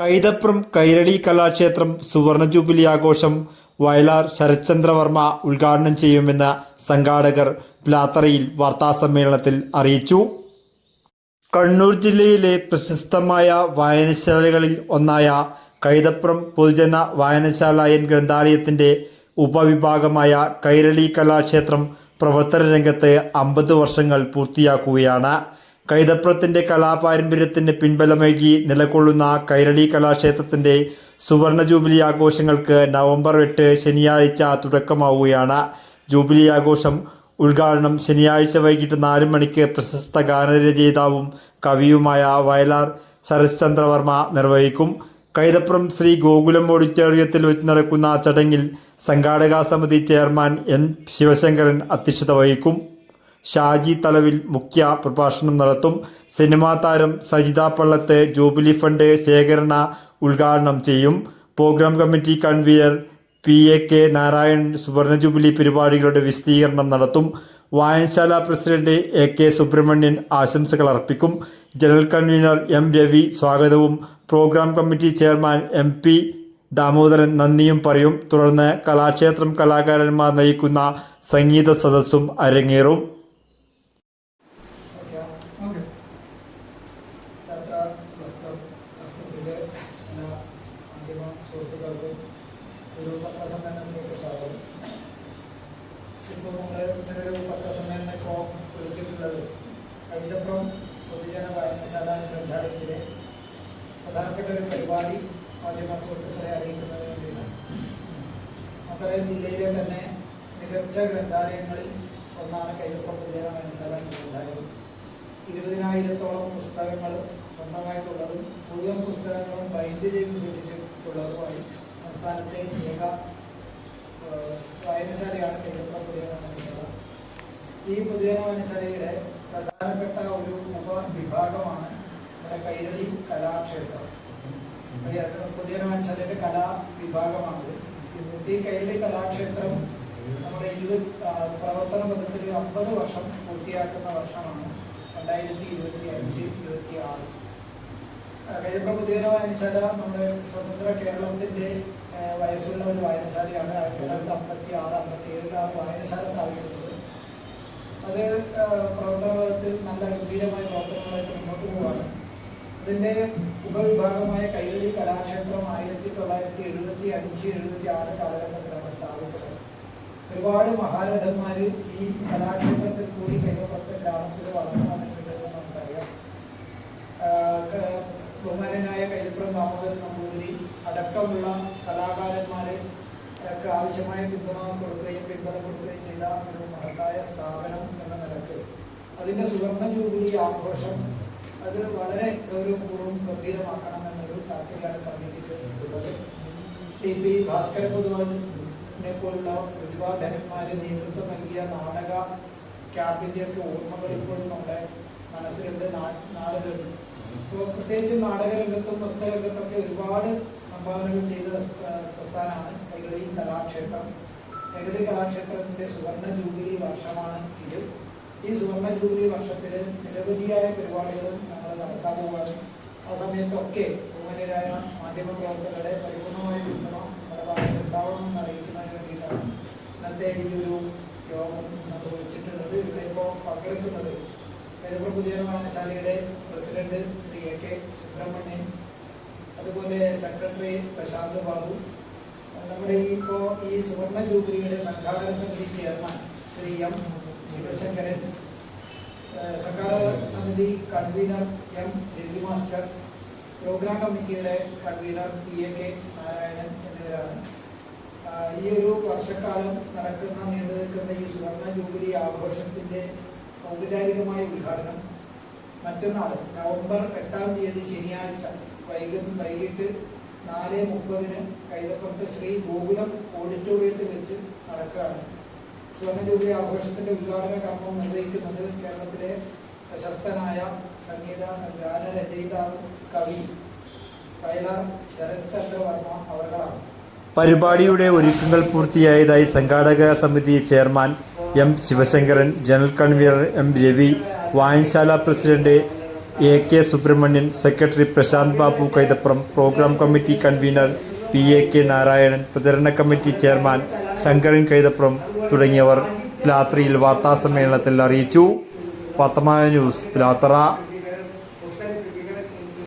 കൈതപ്രം കൈരളി കലാക്ഷേത്രം സുവർണ ജൂബിലി ആഘോഷം വയലാർ ശരത്ചന്ദ്രവർമ്മ ഉദ്ഘാടനം ചെയ്യുമെന്ന് സംഘാടകർ പ്ലാത്തറയിൽ വാർത്താസമ്മേളനത്തിൽ അറിയിച്ചു. കണ്ണൂർ ജില്ലയിലെ പ്രശസ്തമായ വായനശാലകളിൽ ഒന്നായ കൈതപ്രം പൊതുജന വായനശാല എൻ ഗ്രന്ഥാലയത്തിന്റെ ഉപവിഭാഗമായ കൈരളി കലാക്ഷേത്രം പ്രവർത്തന രംഗത്ത് അമ്പത് വർഷങ്ങൾ പൂർത്തിയാക്കുകയാണ്. കൈതപ്രത്തിന്റെ കലാപാരമ്പര്യത്തിന് പിൻബലമേകി നിലകൊള്ളുന്ന കൈരളി കലാക്ഷേത്രത്തിന്റെ സുവർണ ജൂബിലി ആഘോഷങ്ങൾക്ക് നവംബർ എട്ട് ശനിയാഴ്ച തുടക്കമാവുകയാണ്. ജൂബിലി ആഘോഷം ഉദ്ഘാടനം ശനിയാഴ്ച വൈകിട്ട് നാല് മണിക്ക് പ്രശസ്ത ഗാനരചയിതാവും കവിയുമായ വയലാർ ശരത്ചന്ദ്രവർമ്മ നിർവഹിക്കും. കൈതപ്പുറം ശ്രീ ഗോകുലം ഓഡിറ്റോറിയത്തിൽ വെച്ച് നടക്കുന്ന ചടങ്ങിൽ സംഘാടക സമിതി ചെയർമാൻ എൻ ശിവശങ്കരൻ അധ്യക്ഷത വഹിക്കും. ഷാജി തലവിൽ മുഖ്യ പ്രഭാഷണം നടത്തും. സിനിമാ താരം സജിത പള്ളത്ത് ജൂബിലി ഫണ്ട് ശേഖരണ ഉദ്ഘാടനം ചെയ്യും. Programme committee convener P A K Narayanan സുവർണ ജൂബിലി പരിപാടികളുടെ വിശദീകരണം നടത്തും. വായനശാല പ്രസിഡന്റ് എ കെ സുബ്രഹ്മണ്യൻ ആശംസകൾ അർപ്പിക്കും. ജനറൽ കൺവീനർ എം രവി സ്വാഗതവും. Programme committee chairman M P Damodaran നന്ദിയും പറയും. തുടർന്ന് കലാക്ഷേത്രം കലാകാരന്മാർ നയിക്കുന്ന സംഗീത സദസ്സും അരങ്ങേറും. പുസ്തകം പുസ്തകത്തിന്റെ എല്ലാ മാധ്യമ സുഹൃത്തുക്കൾക്കും ഒരു പത്രസമ്മേളനത്തിലേക്ക് സ്വാഗതം. ഇപ്പോൾ നമ്മൾ ഇങ്ങനൊരു പത്രസമ്മേളനം ഇപ്പോൾ വിളിച്ചിട്ടുള്ളത് കൈതപ്രം പൊതുജന വായനശാല ഗ്രന്ഥാലയത്തിലെ പ്രധാനപ്പെട്ട ഒരു പരിപാടി മാധ്യമ സുഹൃത്തുക്കളെ അറിയിക്കുന്നതിന് വേണ്ടിയാണ്. നമുക്കറിയാം ജില്ലയിലെ തന്നെ മികച്ച ഗ്രന്ഥാലയങ്ങളിൽ ഒന്നാണ് കൈതപ്രം പൊതുജന വായനശാല ഗ്രന്ഥാലയം. ഇരുപതിനായിരത്തോളം പുസ്തകങ്ങളും പുസ്തകങ്ങളും ബൈൻഡ് ചെയ്ത് സൂക്ഷിച്ചിട്ടുള്ളതുമായി സംസ്ഥാനത്തെ ഏക വായനശാലയാണ് കേരള പുതിയ വായനശാല. ഈ പുതിയ വായനശാലയുടെ പ്രധാനപ്പെട്ട ഒരു ഉപവിഭാഗമാണ് നമ്മുടെ കൈരളി കലാക്ഷേത്രം. പുതിയ വായനശാലയുടെ കലാ വിഭാഗമാണത് ഈ കൈരളി കലാക്ഷേത്രം നമ്മുടെ ഇരുപത് പ്രവർത്തന പദ്ധതി അമ്പത് വർഷം പൂർത്തിയാക്കുന്ന വർഷമാണ്. രണ്ടായിരത്തി ഇരുപത്തി അഞ്ച് ഇരുപത്തി കൈതപ്ര പുതിയൊരു വായനശാല? നമ്മുടെ സ്വതന്ത്ര കേരളത്തിന്റെ വയസ്സുള്ള ഒരു വായനശാലയാണ് ആയിരത്തി തൊള്ളായിരത്തി അമ്പത്തി ആറ് അമ്പത്തി ഏഴിലാണ് വായനശാല സ്ഥാപിക്കുന്നത്. അത് പ്രവർത്തനത്തിൽ നല്ല ഗംഭീരമായ പ്രവർത്തനങ്ങളായിട്ട് മുന്നോട്ട് പോവാണ്. അതിന്റെ ഉപവിഭാഗമായ കൈരളി കലാക്ഷേത്രം ആയിരത്തി തൊള്ളായിരത്തി എഴുപത്തി അഞ്ച് എഴുപത്തി ആറ് കാലഘട്ടത്തിലാണ് സ്ഥാപിച്ചത്. ഒരുപാട് മഹാരഥന്മാര് ഈ കലാക്ഷേത്രത്തിൽ കൂടി കൈതപ്പുറത്തെ ഗ്രാമത്തിൽ വളർന്നു വന്നിട്ടുണ്ടെന്ന് നമുക്കറിയാം ആഹ് ക- ബഹുമാനനായ കൈതപ്പുറം ദാമോദരൻ നമ്പൂതിരി അടക്കമുള്ള കലാകാരന്മാരെ ഒക്കെ ആവശ്യമായ പിന്തുണ കൊടുക്കുകയും പിന്തുണ കൊടുക്കുകയും ചെയ്ത ഒരു മഹത്തായ സ്ഥാപനം എന്ന നിലയ്ക്ക്. അതിന്റെ സുവർണ ജൂബിലി ആഘോഷം അത് വളരെ ഗൗരവപൂർവം ഗംഭീരമാക്കണം എന്നൊരു താല്പര്യമാണ് പറഞ്ഞിട്ടുള്ളത് ടി പി ഭാസ്കര പൊതുവാളിനെ പോലുള്ള പ്രതിഭാധനന്മാര് നേതൃത്വം നൽകിയ നാടക ക്യാമ്പിന്റെ ഒക്കെ ഓർമ്മകൾ ഇപ്പോഴും നമ്മുടെ മനസ്സിലുണ്ട്. നാടകങ്ങൾ. പ്രത്യേകിച്ച് പ്രത്യേകിച്ച് നാടകരംഗത്തും നൃത്തരംഗത്തൊക്കെ ഒരുപാട് സംഭാവനകൾ ചെയ്ത പ്രസ്ഥാനമാണ് കൈകളി കലാക്ഷേത്രം. കൈകളി കലാക്ഷേത്രത്തിന്റെ സുവർണ ജൂബിലി വർഷമാണ് ഇത്. ഈ സുവർണ ജൂബിലി വർഷത്തിൽ നിരവധിയായ പരിപാടികളും നമ്മൾ നടത്താൻ പോവുകയാണ് ആ സമയത്തൊക്കെ ബഹുമാന്യരായ മാധ്യമ പ്രവർത്തകരുടെ പരിപൂർണമായ പിന്തുണ നമ്മുടെ ഉണ്ടാവണമെന്ന് അറിയിക്കുന്നതിന് വേണ്ടിയിട്ടാണ് ഇന്നത്തെ ഈ ഒരു യോഗം നമ്മൾ വിളിച്ചിട്ടുള്ളത്. ഇവിടെ ഇപ്പോൾ പങ്കെടുക്കുന്നത് കരുപ്പുറ പുതിയ വായനശാലയുടെ president Shri A K Subrahmanyan. അതുപോലെ സെക്രട്ടറി പ്രശാന്ത് ബാബു നമ്മുടെ ഈ ഇപ്പോൾ ഈ സുവർണ ജൂബിലിയുടെ സംഘാടന സമിതി ചെയർമാൻ ശ്രീ എം ശിവശങ്കരൻ സംഘാടക സമിതി convener M Ravi master programme കമ്മിറ്റിയുടെ convener P A K Narayanan എന്നിവരാണ്. ഈ ഒരു വർഷക്കാലം നടക്കുന്ന നീണ്ടു നിൽക്കുന്ന ഈ സുവർണ ജൂബിലി ആഘോഷത്തിന്റെ ഔപചാരികമായ ഉദ്ഘാടനം മറ്റന്നാൾ നവംബർ എട്ടാം തീയതി ശനിയാഴ്ച വൈകുന്ന വൈകിട്ട് നാല് മുപ്പതിന് കൈതപ്പുറത്ത് ശ്രീ ഗോകുലം ഓഡിറ്റോറിയത്തിൽ വെച്ച് നടക്കുകയാണ്. സ്വർണജൂബിലി ജൂബിലി ആഘോഷത്തിന്റെ ഉദ്ഘാടന കർമ്മം നിർവഹിക്കുന്നത് കേരളത്തിലെ പ്രശസ്തനായ സംഗീത ഗാനരചയിതാവ് കവി വയലാർ ശരത് ചന്ദ്ര വർമ്മ അവർകളാണ് പരിപാടിയുടെ ഒരുക്കങ്ങൾ പൂർത്തിയായതായി സംഘാടക സമിതി chairman M Sivasankaran general convener M Ravi വായനശാല president A K Subrahmanyan secretary Prashanth Babu Kaithapram programme committee convener P A K Narayanan പ്രചരണ കമ്മിറ്റി ചെയർമാൻ ശങ്കരൻ കൈതപ്രം തുടങ്ങിയവർ രാത്രിയിൽ വാർത്താസമ്മേളനത്തിൽ അറിയിച്ചു. വർത്തമാന ന്യൂസ് പിലാത്തറ.